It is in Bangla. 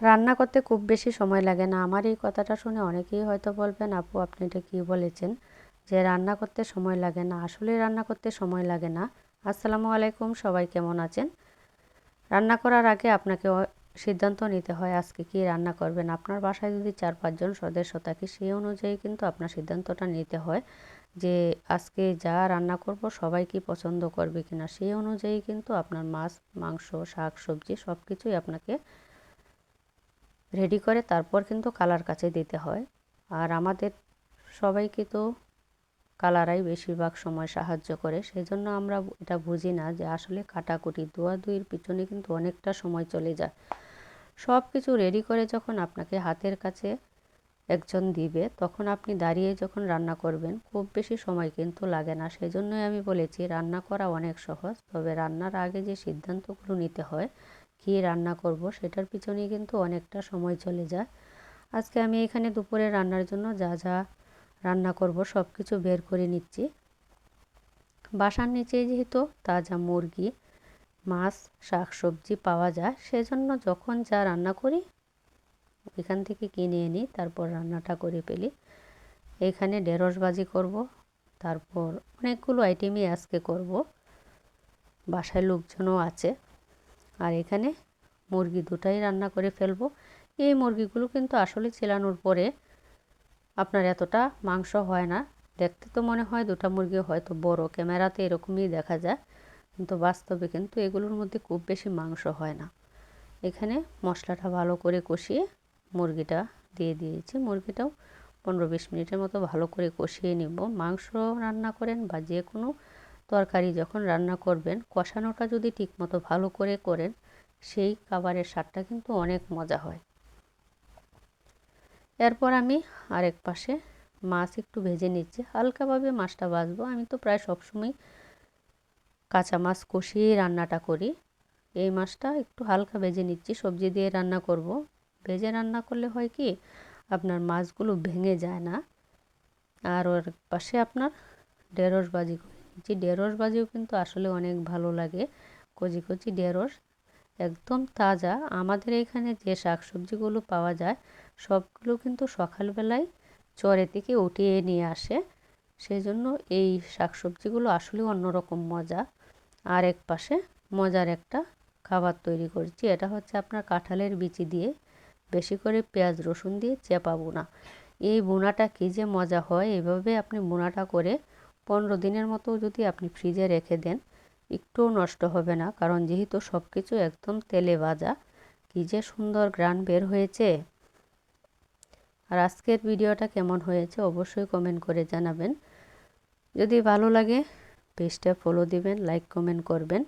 রান্না করতে খুব বেশি সময় লাগে না। আমার এই কথাটা শুনে অনেকেই হয়তো বলবেন, আপু, আপনি এটা কী বলেছেন যে রান্না করতে সময় লাগে না? আসলে রান্না করতে সময় লাগে না। আসসালামু আলাইকুম, সবাই কেমন আছেন? রান্না করার আগে আপনাকে সিদ্ধান্ত নিতে হয় আজকে কি রান্না করবেন। আপনার বাসায় যদি চার পাঁচজন সদস্য থাকে, সেই অনুযায়ী কিন্তু আপনার সিদ্ধান্তটা নিতে হয় যে আজকে যা রান্না করব সবাই কি পছন্দ করবে কিনা। সেই অনুযায়ী কিন্তু আপনার মাছ, মাংস, শাক, সবজি সব কিছুই আপনাকে রেডি করে তারপর কিন্তু কালার কাছে দিতে হয়। আর আমাদের সবাইকে তো কালারাই বেশিরভাগ সময় সাহায্য করে। সেই জন্য আমরা এটা বুঝি না যে আসলে কাটাকুটি দুয়ের পিছনে কিন্তু অনেকটা সময় চলে যায়। সব কিছু রেডি করে যখন আপনাকে হাতের কাছে একজন দিবে, তখন আপনি দাঁড়িয়ে যখন রান্না করবেন, খুব বেশি সময় কিন্তু লাগে না। সেই জন্যই আমি বলেছি, রান্না করা অনেক সহজ, তবে রান্নার আগে যে সিদ্ধান্তগুলো নিতে হয় কী রান্না করব সেটার পিছনেই কিন্তু অনেকটা সময় চলে যায়। আজকে আমি এখানে দুপুরে রান্নার জন্য যা যা রান্না করব সব কিছু বের করে নিচ্ছি। বাসার নিচে যেহেতু তাজা মুরগি, মাছ শাক সবজি পাওয়া যায়, সেজন্য যখন যা রান্না করি এখান থেকে কিনে এনি তারপর রান্নাটা করে ফেলি। এখানে ঢেঁড়স করব, তারপর অনেকগুলো আইটেমই আজকে করব। বাসায় লোকজনও আছে। আর এখানে মুরগি দুটাই রান্না করে ফেলব। এই মুরগিগুলো কিন্তু আসলে চেলানোর পরে আপনার এতটা মাংস হয় না। দেখতে তো মনে হয় দুটা মুরগি হয়তো বড়। ক্যামেরাতে এরকমই দেখা যায়। কিন্তু বাস্তবে কিন্তু এগুলোর মধ্যে খুব বেশি মাংস হয় না। এখানে মশলাটা ভালো করে কষিয়ে মুরগিটা দিয়ে দিয়েছি। মুরগিটাও পনেরো বিশ মিনিটের মতো ভালো করে কষিয়ে নিব। মাংস রান্না করেন বা যে কোনো তরকারি যখন রান্না করবেন, কষানোটা যদি ঠিকমতো ভালো করে করেন, সেই খাবারের স্বাদটা কিন্তু অনেক মজা হয়। এরপর আমি আরেক পাশে মাছ একটু ভেজে নিচ্ছি। হালকাভাবে মাছটা ভাজবো। আমি তো প্রায় সবসময় কাঁচা মাছ কষিয়ে রান্নাটা করি। এই মাছটা একটু হালকা ভেজে নিচ্ছি। সবজি দিয়ে রান্না করব। ভেজে রান্না করলে হয় কি, আপনার মাছগুলো ভেঙে যায় না। আর ওর পাশে আপনার ঢেঁড়স বাজি নিচ্ছি ঢেঁড়স বাজিও কিন্তু আসলে অনেক ভালো লাগে। কচি কচি ঢেঁড়স একদম তাজা। আমাদের এখানে যে শাক সবজিগুলো পাওয়া যায়, সবগুলো কিন্তু সকালবেলায় চরে থেকে উঠিয়ে নিয়ে আসে। সেই জন্য এই শাকসবজিগুলো আসলে অন্যরকম মজা। আর এক পাশে মজার একটা খাবার তৈরি করছি, এটা হচ্ছে আপনার কাঁঠালের বিচি দিয়ে। বেশি করে পেঁয়াজ, রসুন দিয়ে চেপা বোনা এই বোনাটা কী যে মজা হয়, এভাবে আপনি বোনাটা করে পনেরো দিনের মতো যদি আপনি ফ্রিজে রেখে দেন, একটুও নষ্ট হবে না। কারণ যেহেতু সব কিছু একদম তেলে ভাজা, কী যে সুন্দর গ্রান বের হয়েছে। আর আজকের ভিডিওটা কেমন হয়েছে অবশ্যই কমেন্ট করে জানাবেন। যদি ভালো লাগে, পেজটা ফলো দিবেন লাইক কমেন্ট করবেন।